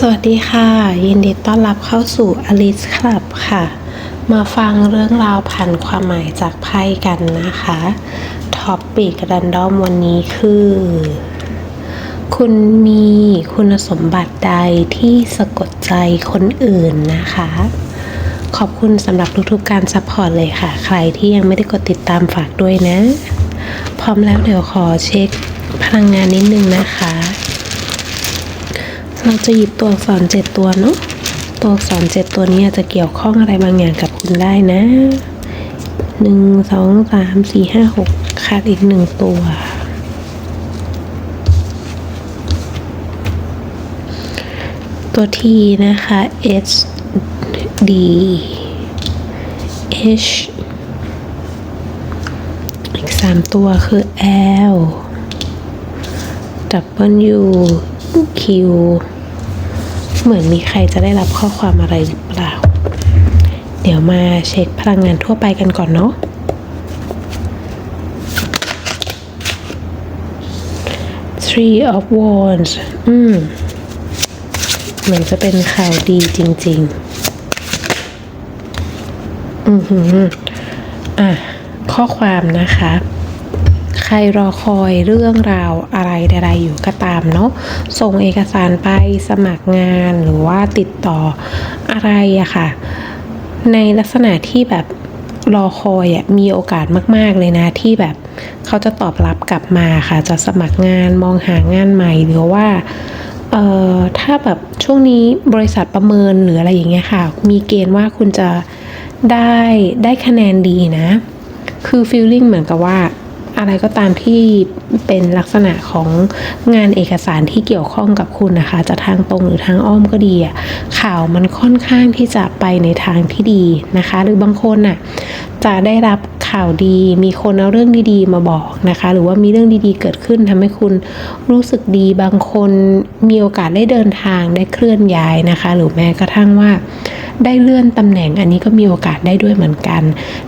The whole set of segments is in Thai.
สวัสดีค่ะ ยินดีต้อนรับเข้าสู่ Alice Club ค่ะ มาฟังเรื่องราวผ่านความหมายจากไพ่กันนะคะท็อปปิกรันดอมวันนี้คือ คุณมีคุณสมบัติใดที่สะกดใจคนอื่นนะคะ ขอบคุณสำหรับทุกๆการซัพพอร์ตเลยค่ะ ใครที่ยังไม่ได้กดติดตามฝากด้วยนะ พร้อมแล้วเดี๋ยวขอเช็คพลังงานนิดนึงนะคะ เราจะหยิบตัวอักษรเจ็ดตัวเนาะ ตัวอักษรเจ็ดตัวนี้อาจจะเกี่ยวข้องอะไรบางอย่างกับคุณได้นะหนึ่งสองสามสี่ห้าหกขาดอีกหนึ่งตัว ตัวทีนะคะ H D H อีกสามตัวคือ L W Q เหมือนมีใครจะได้รับข้อความอะไรหรือเปล่า เดี๋ยวมาเช็คพลังงานทั่วไปกันก่อนเนาะ Three of Wands อืมเหมือนจะเป็นข่าวดีจริง ๆ อือหืออะ ข้อความนะคะ ใครรอคอยเรื่องราวอะไรใดๆอยู่ก็ตามเนาะส่งเอกสารไปสมัครงานหรือว่าติดต่ออะไรอะค่ะ ในลักษณะที่แบบรอคอยอะมีโอกาสมาก ๆ เลยนะที่แบบเขาจะตอบรับกลับมาค่ะ จะสมัครงานมองหางานใหม่หรือว่าเอ่อถ้าแบบช่วงนี้บริษัทประเมินหรืออะไรอย่างเงี้ยค่ะ มีเกณฑ์ว่าคุณจะได้ได้คะแนนดีนะ คือฟีลลิ่งเหมือนกับว่า อะไรก็ตามที่เป็นลักษณะของงานเอกสารที่เกี่ยวข้องกับคุณนะคะ จะทางตรงหรือทางอ้อมก็ดีอะข่าวมันค่อนข้างที่จะไปในทางที่ดีนะคะ หรือบางคนน่ะจะได้รับข่าวดี มีคนเอาเรื่องดีๆมาบอกนะคะ หรือว่ามีเรื่องดีๆเกิดขึ้นทำให้คุณรู้สึกดีบางคนมีโอกาสได้เดินทางได้เคลื่อนย้ายนะคะ หรือแม้กระทั่งว่าได้เลื่อนตำแหน่งอันนี้ก็มีโอกาสได้ด้วยเหมือนกัน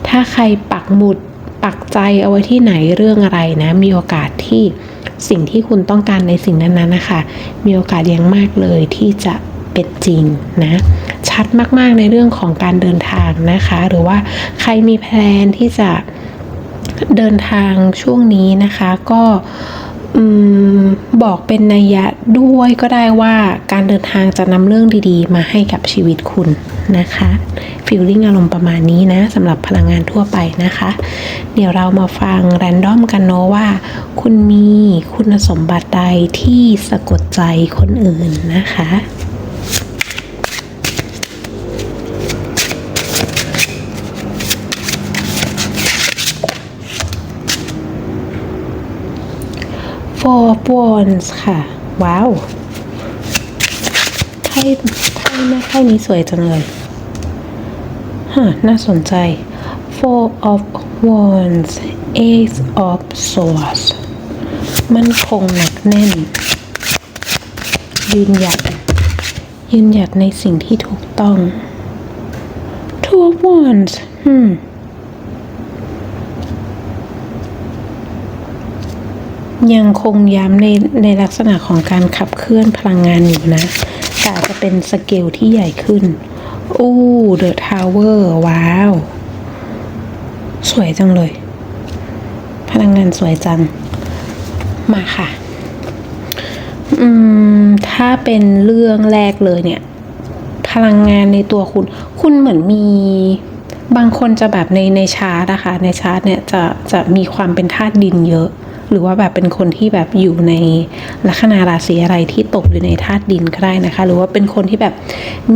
ถ้าใครปักหมุด ปักใจเอาไว้ที่ไหนเรื่องอะไรนะ มีโอกาสที่สิ่งที่คุณต้องการในสิ่งนั้นๆนะคะ มีโอกาสอย่างมากเลยที่จะเป็นจริงนะ ชัดมากๆในเรื่องของการเดินทางนะคะ หรือว่าใครมีแพลนที่จะเดินทางช่วงนี้นะคะก็ บอกเป็นนัยยะด้วยก็ได้ว่าการเดินทางจะนำเรื่องดีๆ มาให้กับชีวิตคุณนะคะฟิลลิ่งอารมณ์ประมาณนี้นะสำหรับพลังงานทั่วไปนะคะ เดี๋ยวเรามาฟังแรนดอมกันเนาะว่า คุณมีคุณสมบัติใดที่สะกดใจคนอื่นนะคะ Four of Wands ค่ะ ว้าวไพ่ไพ่แม่ไพ่นี้สวยจังเลยฮะน่าสนใจ Four of Wands Ace of Swords มันคงหนักแน่น ยืนหยัด ยืนหยัดในสิ่งที่ถูกต้อง Two of Wands อืม ยังคงย้ำในในลักษณะของการขับเคลื่อนพลังงานอยู่นะ แต่จะเป็นสเกลที่ใหญ่ขึ้น อู้เดอะทาวเวอร์ว้าว สวยจังเลย พลังงานสวยจัง มาค่ะ อืม ถ้าเป็นเรื่องแรกเลยเนี่ย พลังงานในตัวคุณ คุณเหมือนมีบางคนจะแบบในในชาร์ตนะคะในชาร์ตเนี่ยจะจะมีความเป็นธาตุดินเยอะ หรือว่าแบบเป็นคนที่แบบอยู่ในลัคนาราศีอะไรที่ตกอยู่ในธาตุดินก็ได้นะคะ หรือว่าเป็นคนที่แบบ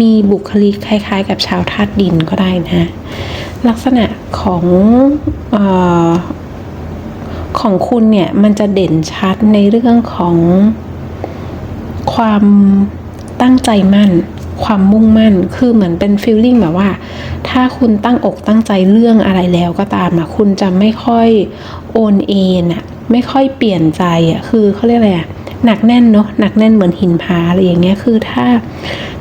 มีบุคลิกคล้าย ๆ กับชาวธาตุดินก็ได้นะ ลักษณะของออของคุณเนี่ยมันจะเด่นชัดในเรื่องของความตั้งใจมั่น ความมุ่งมั่น คือเหมือนเป็นฟีลลิ่งแบบว่า ถ้าคุณตั้งอกตั้งใจเรื่องอะไรแล้วก็ตามอะคุณจะไม่ค่อยโอนเอ็นอะ ไม่ค่อยเปลี่ยนใจอะคือเขาเรียกอะไรอะหนักแน่นเนาะหนักแน่นเหมือนหินผาอะไรอย่างเงี้ยคือถ้า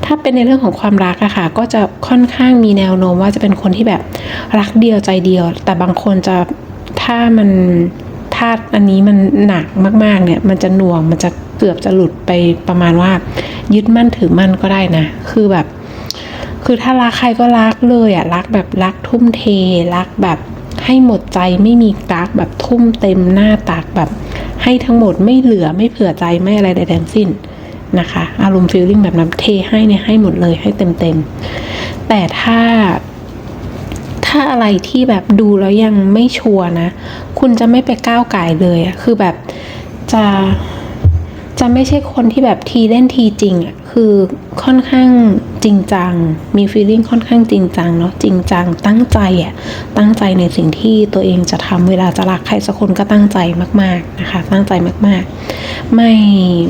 ถ้าเป็นในเรื่องของความรักอะค่ะ ก็จะค่อนข้างมีแนวโน้มว่าจะเป็นคนที่แบบรักเดียวใจเดียว แต่บางคนจะถ้ามันธาตุอันนี้มันหนักมากๆเนี่ย มันจะหน่วงมันจะเกือบจะหลุดไปประมาณว่า ยึดมั่นถือมั่นก็ได้นะ คือแบบ คือถ้ารักใครก็รักเลยอะรักแบบรักทุ่มเทรักแบบ ให้หมดใจไม่มีกักแบบทุ่มเต็มหน้าตักแบบ ให้ทั้งหมดไม่เหลือไม่เผื่อใจไม่อะไรใดทั้งสิ้นนะคะ อารมณ์ฟีลลิ่งแบบนั้นเทให้เนี่ยให้หมดเลยให้เต็มเต็มๆแต่ถ้าถ้าอะไรที่แบบดูแล้วยังไม่ชัวร์นะ คุณจะไม่ไปก้าวไก่เลยอะคือแบบจะจะไม่ใช่คนที่แบบทีเล่นทีจริงอะ คือค่อนข้างจริงจัง มีฟีลลิ่งค่อนข้างจริงจังเนาะจริงจัง ตั้งใจอะตั้งใจในสิ่งที่ตัวเองจะทำเวลาจะรักใครสักคนก็ตั้งใจมาก ๆนะคะ ตั้งใจมาก ๆ ไม่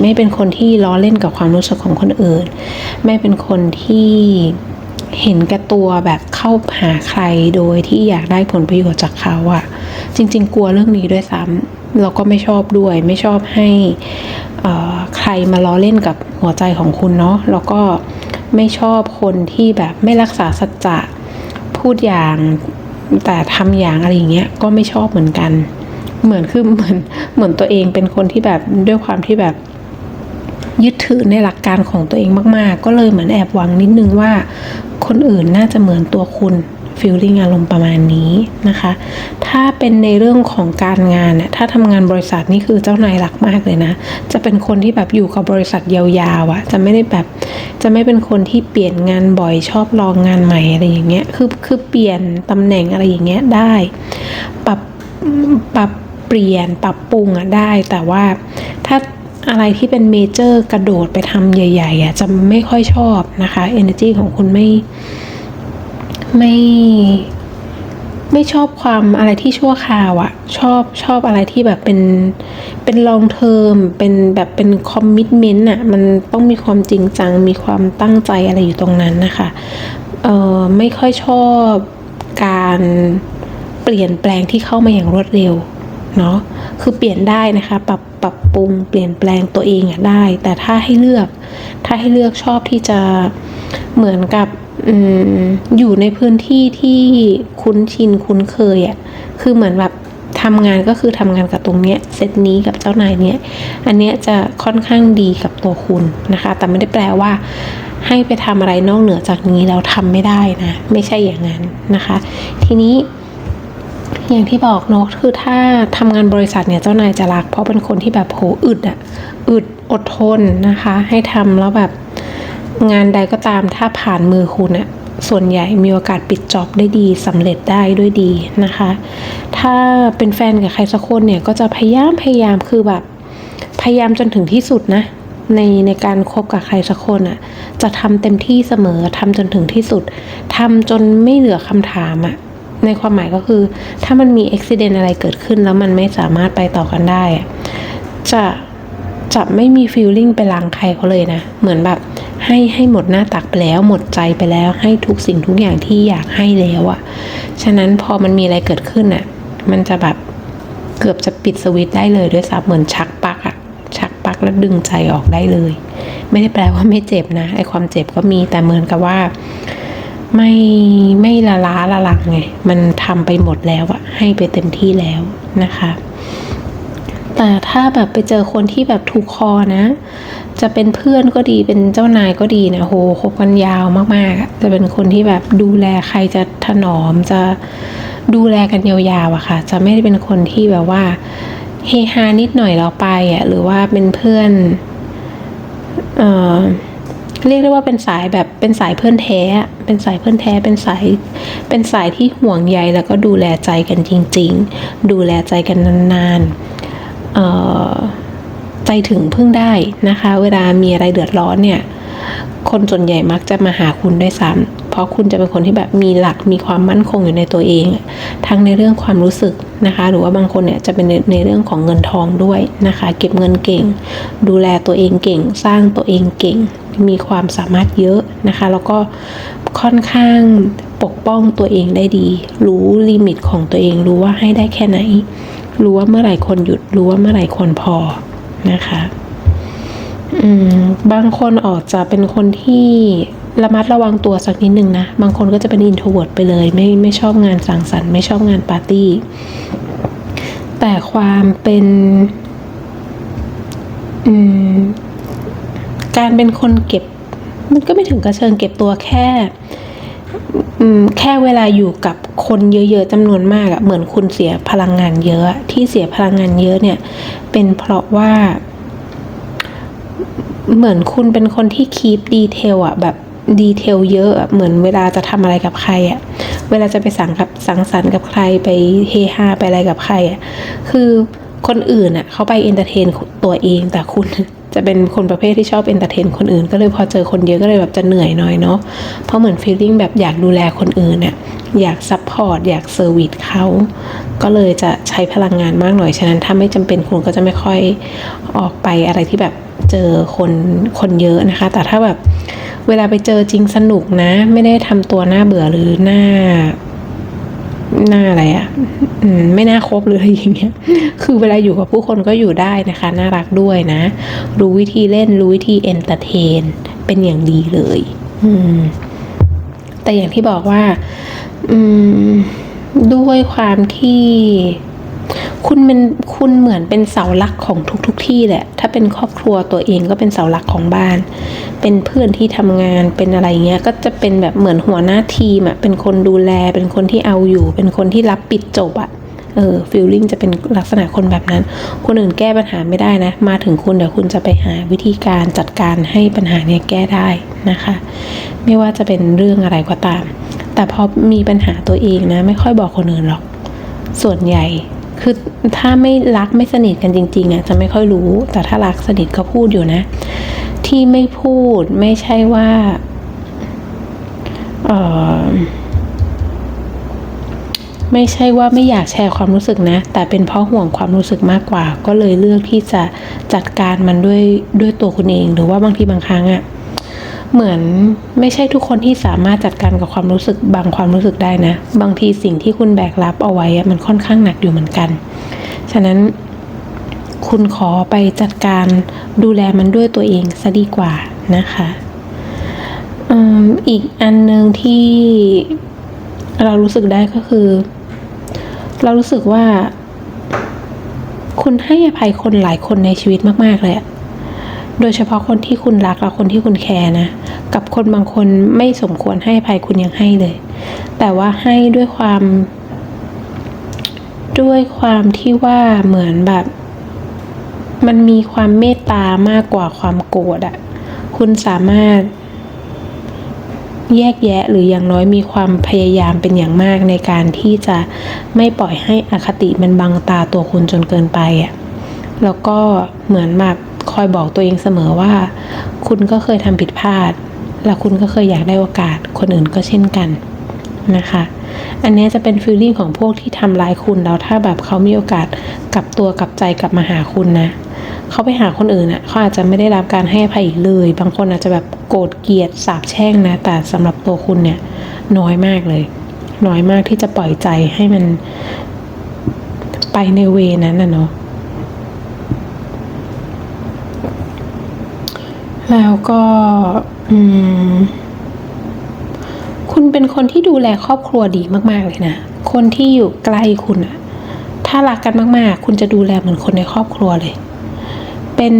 ไม่เป็นคนที่ล้อเล่นกับความรู้สึกของคนอื่น ไม่เป็นคนที่ เห็นแก่ตัวแบบเข้าหาใครโดยที่อยากได้ผลประโยชน์จากเขาอะจริง ๆ กลัวเรื่องนี้ด้วยซ้ำเราก็ไม่ชอบด้วย ไม่ชอบให้ใครมาล้อเล่นกับหัวใจของคุณเนาะแล้วก็ไม่ชอบคนที่แบบไม่รักษาสัจจะพูดอย่างแต่ทำอย่างอะไรอย่างเงี้ยก็ไม่ชอบเหมือนกัน เหมือนคือเหมือนเหมือนตัวเองเป็นคนที่แบบด้วยความที่แบบ ยึดถือในหลักการของตัวเองมาก ๆ ก็เลยเหมือนแอบหวังนิดนึงว่า คนอื่นน่าจะเหมือนตัวคุณฟีลลิ่งอารมณ์ประมาณนี้นะคะ ถ้าเป็นในเรื่องของการงานน่ะถ้าทำงานบริษัทนี่คือเจ้านายรักมากเลยนะ จะเป็นคนที่แบบอยู่กับบริษัทยาวๆอะ่ะ จะไม่ได้แบบ จะไม่เป็นคนที่เปลี่ยนงานบ่อยชอบลองงานใหม่อะไรอย่างเงี้ย คือ คือเปลี่ยนตำแหน่งอะไรอย่างเงี้ยได้ ปรับ ปรับเปลี่ยน ปรับปรุงอะได้ แต่ว่า อะไรที่เป็นเมเจอร์กระโดดไปทำใหญ่ๆอะจะไม่ค่อยชอบนะคะ energy ของคุณไม่ไม่ไม่ชอบความอะไรที่ชั่วคราวอะชอบชอบอะไรที่แบบเป็นเป็น long term เป็นแบบเป็น commitment อะมันต้องมีความจริงจัง มีความตั้งใจอะไรอยู่ตรงนั้นนะคะเอ่อไม่ค่อยชอบการเปลี่ยนแปลงที่เข้ามาอย่างรวดเร็ว เนาะคือเปลี่ยนได้นะคะปรับปรับปรุงเปลี่ยนแปลงตัวเองอะได้ แต่ถ้าให้เลือก ถ้าให้เลือกชอบที่จะเหมือนกับออยู่ในพื้นที่ที่คุ้นชินคุ้นเคยอะคือเหมือนแบบทำงานก็คือทำงานกับตรงเนี้ยเซตนี้กับเจ้านายเนี้ยอันเนี้ยจะค่อนข้างดีกับตัวคุณนะคะ แต่ไม่ได้แปลว่าให้ไปทำอะไรนอกเหนือจากนี้แล้วทำไม่ได้นะ ไม่ใช่อย่างนั้นนะคะ ทีนี้ อย่างที่บอกเนาะคือถ้าทำงานบริษัทเนี่ยเจ้านายจะรัก เพราะเป็นคนที่แบบโหอึดอะอึดอดทนนะคะ ให้ทำแล้วแบบงานใดก็ตามถ้าผ่านมือคุณอะส่วนใหญ่มีโอกาสปิดจ็อบได้ดีสำเร็จได้ด้วยดีนะคะ ถ้าเป็นแฟนกับใครสักคนเนี่ยก็จะพยายามพยายามคือแบบ พยายามจนถึงที่สุดนะ ในในการคบกับใครสักคนอะ่ะ จะทำเต็มที่เสมอทำจนถึงที่สุดทำจนไม่เหลือคำถามอะ่ะ ในความหมายก็คือ ถ้ามันมีอุบิเหตุอะไรเกิดขึ้น แล้วมันไม่สามารถไปต่อกันได้ จะจะไม่มีฟีลลิ่งไปล้างใครเขาเลยนะ เหมือนแบบให้ให้หมดหน้าตักไปแล้ว หมดใจไปแล้ว ให้ทุกสิ่งทุกอย่างที่อยากให้แล้วอะฉะนั้นพอมันมีอะไรเกิดขึ้นอะมันจะแบบเกือบจะปิดสวิตได้เลยด้วยซ้ำเหมือนชักปลั๊กอะชักปลั๊กแล้วดึงใจออกได้เลย ไม่ได้แปลว่าไม่เจ็บนะ ไอความเจ็บก็มีแต่เหมือนกับว่า ไม่ไม่ละล้าละหลังไง มันทำไปหมดแล้วอะให้ไปเต็มที่แล้วนะคะ แต่ถ้าแบบไปเจอคนที่แบบถูกคอนะ จะเป็นเพื่อนก็ดีเป็นเจ้านายก็ดีนะโหคบกันยาวมากๆจะเป็นคนที่แบบดูแลใครจะถนอมจะดูแลกันยาวๆอะค่ะ จะไม่ได้เป็นคนที่แบบว่าเฮฮานิดหน่อยแล้วไปอะหรือว่าเป็นเพื่อน เอ่อ เรียกได้ว่าเป็นสายแบบเป็นสายเพื่อนแท้ เป็นสายเพื่อนแท้ เป็นสาย เป็นสายที่ห่วงใยแล้วก็ดูแลใจกันจริง ๆ ดูแลใจกันนานๆใจถึงพึ่งได้นะคะ เวลามีอะไรเดือดร้อนเนี่ย คนส่วนใหญ่มักจะมาหาคุณด้วยซ้ำเพราะคุณจะเป็นคนที่แบบมีหลักมีความมั่นคงอยู่ในตัวเอง ทั้งในเรื่องความรู้สึกนะคะ หรือว่าบางคนเนี่ยจะเป็นในในเรื่องของเงินทองด้วยนะคะ เก็บเงินเก่ง ดูแลตัวเองเก่ง สร้างตัวเองเก่ง มีความสามารถเยอะนะคะ แล้วก็ค่อนข้างปกป้องตัวเองได้ดี รู้ลิมิตของตัวเอง รู้ว่าให้ได้แค่ไหน รู้ว่าเมื่อไหร่ควรหยุด รู้ว่าเมื่อไหร่ควรพอนะคะอืมบางคนออกจะเป็นคนที่ระมัดระวังตัวสักนิดหนึ่งนะ บางคนก็จะเป็นอินโทรเวิร์ดไปเลย ไม่ไม่ชอบงานสังสรรค์ไม่ชอบงานปาร์ตี้ แต่ความเป็น อืม การเป็นคนเก็บ มันก็ไม่ถึงกระเชิงเก็บตัวแค่แค่เวลาอยู่กับคนเยอะๆจำนวนมากอะเหมือนคุณเสียพลังงานเยอะที่เสียพลังงานเยอะเนี่ย เป็นเพราะว่า เหมือนคุณเป็นคนที่คีปดีเทลอะแบบดีเทลเยอะอะเหมือนเวลาจะทำอะไรกับใครอะเวลาจะไปสังกับสังสรรค์กับใครไปเฮฮาไปอะไรกับใครอะคือคนอื่นอะเขาไปเอนเตอร์เทนตัวเองแต่คุณ จะเป็นคนประเภทที่ชอบเอนเตอร์เทนคนอื่น ก็เลยพอเจอคนเยอะก็เลยแบบจะเหนื่อยหน่อยเนาะเพราะเหมือนฟีลลิ่งแบบอยากดูแลคนอื่นเนี่ยอยากซัพพอร์ตอยากเซอร์วิสเขาก็เลยจะใช้พลังงานมากหน่อย ฉะนั้นถ้าไม่จำเป็นคุณก็จะไม่ค่อยออกไปอะไรที่แบบเจอคนคนเยอะนะคะ แต่ถ้าแบบเวลาไปเจอจริงสนุกนะ ไม่ได้ทำตัวหน้าเบื่อหรือหน้า หน้าอะไรอะ่ะอืมไม่น่าคบหรืออะไรอย่างเงี้ย คือเวลาอยู่กับผู้คนก็อยู่ได้นะคะ น่ารักด้วยนะ รู้วิธีเล่นรู้วิธีเอนเตอร์เทน เป็นอย่างดีเลย อืม แต่อย่างที่บอกว่า อืม ด้วยความที่คุณเป็นคุณเหมือนเป็นเสาหลักของทุกๆทที่แหละ ถ้าเป็นครอบครัวตัวเองก็เป็นเสาหลักของบ้าน เป็นเพื่อนที่ทำงานเป็นอะไรเงี้ยก็จะเป็นแบบเหมือนหัวหน้าทีมอะเป็นคนดูแล เป็นคนที่เอาอยู่ เป็นคนที่รับปิดจบอะเออฟีลลิ่งจะเป็นลักษณะคนแบบนั้น คนอื่นแก้ปัญหาไม่ได้นะ มาถึงคุณเดี๋ยวคุณจะไปหาวิธีการจัดการให้ปัญหาเนี้ยแก้ได้นะคะ ไม่ว่าจะเป็นเรื่องอะไรก็ตาม แต่พอมีปัญหาตัวเองนะ ไม่ค่อยบอกคนอื่นหรอก ส่วนใหญ่คือถ้าไม่รักไม่สนิทกันจริงๆอะจะไม่ค่อยรู้ แต่ถ้ารักสนิทก็พูดอยู่นะ ที่ไม่พูดไม่ใช่ว่าเออไม่ใช่ว่าไม่อยากแชร์ความรู้สึกนะ แต่เป็นเพราะห่วงความรู้สึกมากกว่า ก็เลยเลือกที่จะจัดการมันด้วยด้วยตัวคุณเอง หรือว่าบางทีบางครั้งอะ่ะเหมือนไม่ใช่ทุกคนที่สามารถจัดการกับความรู้สึกบางความรู้สึกได้นะ บางทีสิ่งที่คุณแบกรับเอาไว้อะมันค่อนข้างหนักอยู่เหมือนกัน ฉะนั้น คุณขอไปจัดการดูแลมันด้วยตัวเองซะดีกว่านะคะอีกอันหนึ่งที่เรารู้สึกได้ก็คือ เรารู้สึกว่า คุณให้อภัยคนหลายคนในชีวิตมาก ๆ เลยโดยเฉพาะคนที่คุณรักและคนที่คุณแคร์นะ กับคนบางคนไม่สมควรให้อภัยคุณยังให้เลย แต่ว่าให้ด้วยความ ด้วยความที่ว่าเหมือนแบบ มันมีความเมตตามากกว่าความโกรธอะคุณสามารถ แยกแยะหรืออย่างน้อยมีความพยายามเป็นอย่างมากในการที่จะไม่ปล่อยให้อคติมันบังตาตัวคุณจนเกินไปอะแล้วก็เหมือนแบบคอยบอกตัวเองเสมอว่า คุณก็เคยทำผิดพลาด แล้วคุณก็เคยอยากได้โอกาสคนอื่นก็เช่นกันนะคะ อันนี้จะเป็นฟีลลิ่งของพวกที่ทำร้ายคุณแล้วถ้าแบบเขามีโอกาสกลับตัวกลับใจกลับมาหาคุณนะ เขาไปหาคนอื่นอะเขาอาจจะไม่ได้รับการให้อภัยอีกเลย บางคนอาจจะแบบโกรธเกลียดสาบแช่งนะ แต่สำหรับตัวคุณเนี่ยน้อยมากเลย น้อยมากที่จะปล่อยใจให้มันไปในเวนั้นนะเนาะแล้วก็อืมคุณเป็นคนที่ดูแลครอบครัวดีมากๆเลยนะ คนที่อยู่ใกล้คุณอะถ้ารักกันมากๆ คุณจะดูแลเหมือนคนในครอบครัวเลย เป็น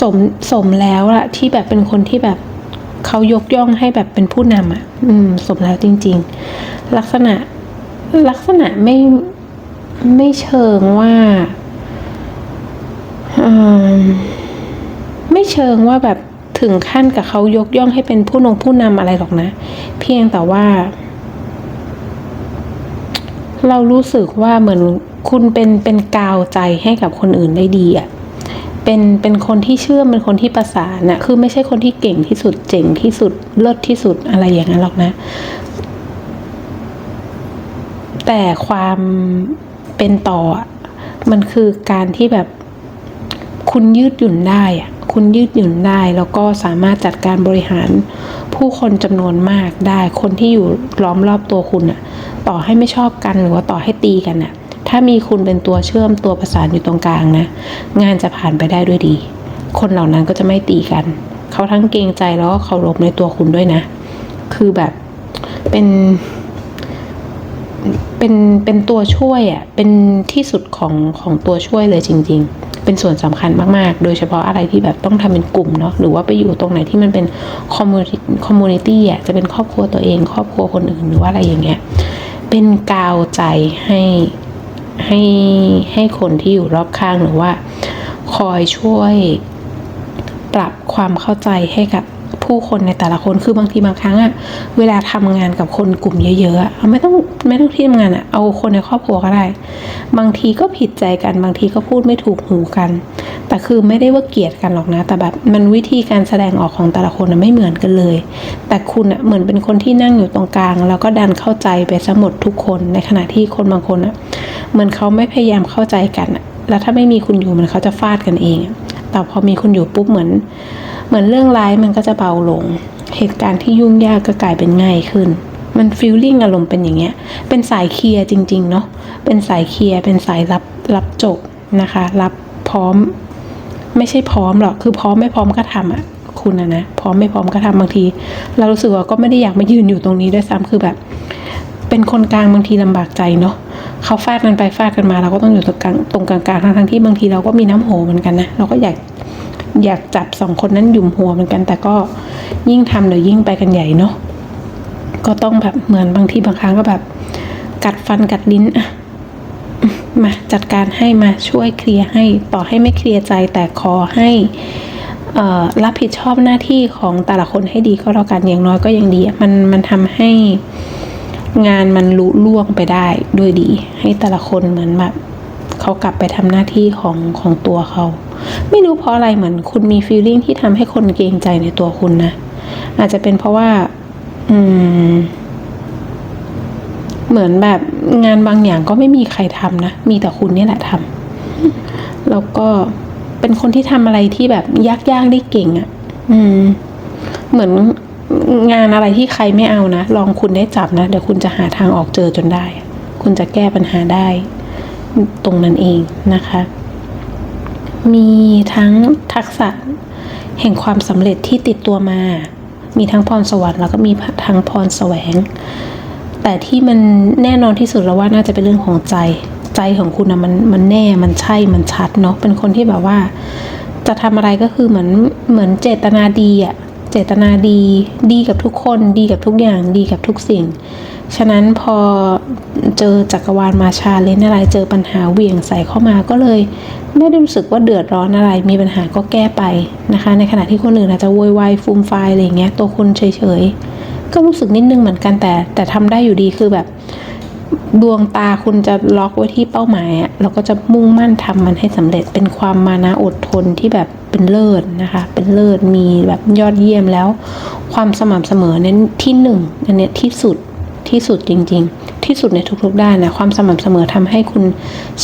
สมสมแล้วละที่แบบเป็นคนที่แบบเขายกย่องให้แบบเป็นผู้นำอะอืม สมแล้วจริง ๆ ลักษณะลักษณะไม่ไม่เชิงว่าอไม่เชิงว่าแบบถึงขั้นกับเขายกย่องให้เป็นผู้นงผู้นำอะไรหรอกนะ เพียงแต่ว่า เรารู้สึกว่าเหมือนคุณเป็นเป็นกาวใจให้กับคนอื่นได้ดีอะ่ะ เป็นเป็นคนที่เชื่อมเป็นคนที่ประสานนะคือไม่ใช่คนที่เก่งที่สุดเจ๋งที่สุดเลิศที่สุดอะไรอย่างนั้นหรอกนะ แต่ความเป็นต่อมันคือการที่แบบคุณยืดหยุ่นได้อะคุณยืดหยุ่นได้แล้วก็สามารถจัดการบริหารผู้คนจำนวนมากได้คนที่อยู่ล้อมรอบตัวคุณอะต่อให้ไม่ชอบกันหรือว่าต่อให้ตีกันอะ ถ้ามีคุณเป็นตัวเชื่อมตัวประสานอยู่ตรงกลางนะ งานจะผ่านไปได้ด้วยดี คนเหล่านั้นก็จะไม่ตีกัน เขาทั้งเกรงใจแล้วก็เคารพในตัวคุณด้วยนะ คือแบบเป็นเป็นเป็นตัวช่วยอะ่ะ เป็นที่สุดของของตัวช่วยเลยจริง ๆ เป็นส่วนสำคัญมากๆ โดยเฉพาะอะไรที่แบบต้องทำเป็นกลุ่มเนาะ หรือว่าไปอยู่ตรงไหนที่มันเป็นคอมมูนิคอมมูนิตี้อะ จะเป็นครอบครัวตัวเอง ครอบครัวคนอื่นหรือว่าอะไรอย่างเงี้ย เป็นกาวใจให้ ให้ให้คนที่อยู่รอบข้างหรือว่า คอยช่วยปรับความเข้าใจให้กับ ผู้คนในแต่ละคนคือบางทีบางครั้งอะเวลาทำงานกับคนกลุ่มเยอะๆอะไม่ต้องไม่ต้องที่ทำงานอะเอาคนในครอบครัวก็ได้ บางทีก็ผิดใจกันบางทีก็พูดไม่ถูกหูกัน แต่คือไม่ได้ว่าเกลียดกันหรอกนะ แต่แบบมันวิธีการแสดงออกของแต่ละคนอะไม่เหมือนกันเลย แต่คุณอะเหมือนเป็นคนที่นั่งอยู่ตรงกลาง แล้วก็ดันเข้าใจไปซะหมดทุกคนในขณะที่คนบางคนอะเหมือนเขาไม่พยายามเข้าใจกันแล้วถ้าไม่มีคุณอยู่มันเขาจะฟาดกันเอง แต่พอมีคุณอยู่ปุ๊บเหมือน เหมือนเรื่องร้ายมันก็จะเบาลง เหตุการณ์ที่ยุ่งยากก็กลายเป็นง่ายขึ้น มันฟีลลิ่งอารมณ์เป็นอย่างเงี้ย เป็นสายเคลียร์จริงๆเนาะ เป็นสายเคลียร์ เป็นสายรับรับจบนะคะ รับพร้อม ไม่ใช่พร้อมหรอก คือพร้อมไม่พร้อมก็ทำอะ คุณอะนะ พร้อมไม่พร้อมก็ทำบางที เรารู้สึกว่าก็ไม่ได้อยากมายืนอยู่ตรงนี้ด้วยซ้ำคือแบบ เป็นคนกลางบางทีลำบากใจเนาะเขาฟาดกันไปฟาดกันมาเราก็ต้องอยู่ตรงกลางตรงกลางๆทั้งๆที่บางทีเราก็มีน้ำโหเหมือนกันนะ เราก็อยาก อยากจับสองคนนั้นหยุมหัวเหมือนกัน แต่ก็ยิ่งทำเดี๋ยวยิ่งไปกันใหญ่เนาะก็ต้องแบบเหมือนบางทีบางครั้งก็แบบ กัดฟันกัดลิ้นอะมาจัดการให้มาช่วยเคลียร์ให้ต่อให้ไม่เคลียร์ใจแต่ขอให้รับผิดชอบหน้าที่ของแต่ละคนให้ดีก็แล้วกันอย่างน้อยก็ยังดี มันมันทำให้งานมันลุล่วงไปได้ด้วยดี ให้แต่ละคนเหมือนแบบเขากลับไปทำหน้าที่ของของตัวเขา ไม่รู้เพราะอะไรเหมือนคุณมีฟีลลิ่งที่ทำให้คนเกรงใจในตัวคุณนะ อาจจะเป็นเพราะว่า อืม เหมือนแบบงานบางอย่างก็ไม่มีใครทำนะ มีแต่คุณนี่แหละทำแล้วก็เป็นคนที่ทำอะไรที่แบบยากๆได้เก่งอะ่ะ อืม เหมือนงานอะไรที่ใครไม่เอานะ ลองคุณได้จับนะ เดี๋ยวคุณจะหาทางออกเจอจนได้ คุณจะแก้ปัญหาได้ ตรงนั้นเองนะคะ มีทั้งทักษะแห่งความสำเร็จที่ติดตัวมา มีทั้งพรสวรรค์แล้วก็มีทั้งพรแสวง แต่ที่มันแน่นอนที่สุดแล้วว่าน่าจะเป็นเรื่องของใจ ใจของคุณนะมันมันแน่ มันใช่ มันชัดเนาะ เป็นคนที่แบบว่า จะทำอะไรก็คือเหมือนเหมือนเจตนาดีอะเจตนาดี ดีกับทุกคน ดีกับทุกอย่าง ดีกับทุกสิ่ง ฉะนั้นพอเจอจักรวาลมาชาเลนอะไร เจอปัญหาเวี่ยงใส่เข้ามาก็เลย ไม่ได้รู้สึกว่าเดือดร้อนอะไร มีปัญหาก็แก้ไปนะคะ ในขณะที่คนอื่นอาจจะโวยวายฟูมไฟอะไรอย่างเงี้ยตัวคุณเฉยๆ ก็รู้สึกนิดนึงเหมือนกันแต่ แต่ทำได้อยู่ดีคือแบบดวงตาคุณจะล็อกไว้ที่เป้าหมายอะแล้วก็จะมุ่งมั่นทำมันให้สำเร็จเป็นความมานะอดทนที่แบบเป็นเลิศนะคะ เป็นเลิศมีแบบยอดเยี่ยมแล้ว ความสม่ำเสมอเน้นที่หนึ่งอันเนี้ยที่สุด ที่สุดจริง ๆ ที่สุดในทุกๆด้านนะความสม่ำเสมอทำให้คุณ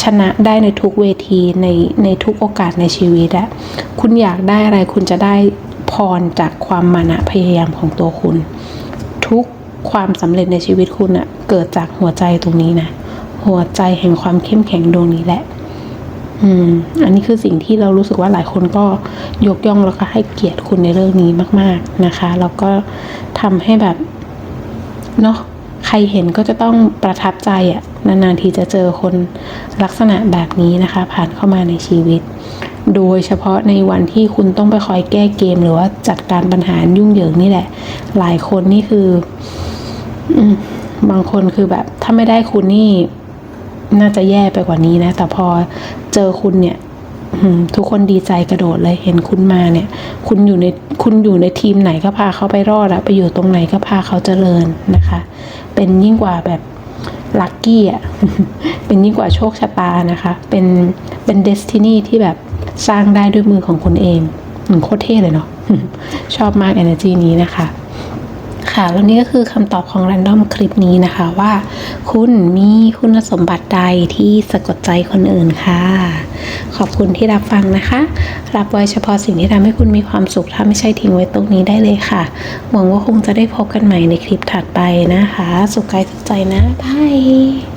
ชนะได้ในทุกเวทีในในทุกโอกาสในชีวิตอะคุณอยากได้อะไรคุณจะได้พรจากความมานะพยายามของตัวคุณ ทุกความสำเร็จในชีวิตคุณอะเกิดจากหัวใจตรงนี้นะหัวใจแห่งความเข้มแข็งดวงนี้แหละอืม อันนี้คือสิ่งที่เรารู้สึกว่าหลายคนก็ยกย่องแล้วก็ให้เกียรติคุณในเรื่องนี้มาก ๆนะคะ แล้วก็ทำให้แบบเนาะ ใครเห็นก็จะต้องประทับใจอะ่ะนานๆทีจะเจอคนลักษณะแบบนี้นะคะ ผ่านเข้ามาในชีวิต โดยเฉพาะในวันที่คุณต้องไปคอยแก้เกม หรือว่าจัดการปัญหายุ่งเหยิงนี่แหละ หลายคนนี่คืออบางคนคือแบบถ้าไม่ได้คุณนี่น่าจะแย่ไปกว่านี้นะ แต่พอเจอคุณเนี่ย ทุกคนดีใจกระโดดเลยเห็นคุณมาเนี่ย คุณอยู่ในคุณอยู่ในทีมไหนก็พาเขาไปรอดอะไปอยู่ตรงไหนก็พาเขาเจริญนะคะ เป็นยิ่งกว่าแบบลัคกี้อะเป็นยิ่งกว่าโชคชะตานะคะ เป็นเป็นเดสตินีที่แบบสร้างได้ด้วยมือของคุณเองอืมโคตรเท่เลยเนาะชอบมาก energy นี้นะคะ ค่ะแล้วนี่ก็คือคำตอบของ Random คลิปนี้นะคะว่า คุณมีคุณสมบัติใดที่สะกดใจคนอื่นค่ะ ขอบคุณที่รับฟังนะคะ รับไว้เฉพาะสิ่งที่ทำให้คุณมีความสุขถ้าไม่ใช่ทิ้งไว้ตรงนี้ได้เลยค่ะ หวังว่าคงจะได้พบกันใหม่ในคลิปถัดไปนะคะ สุขกายสุขใจนะบาย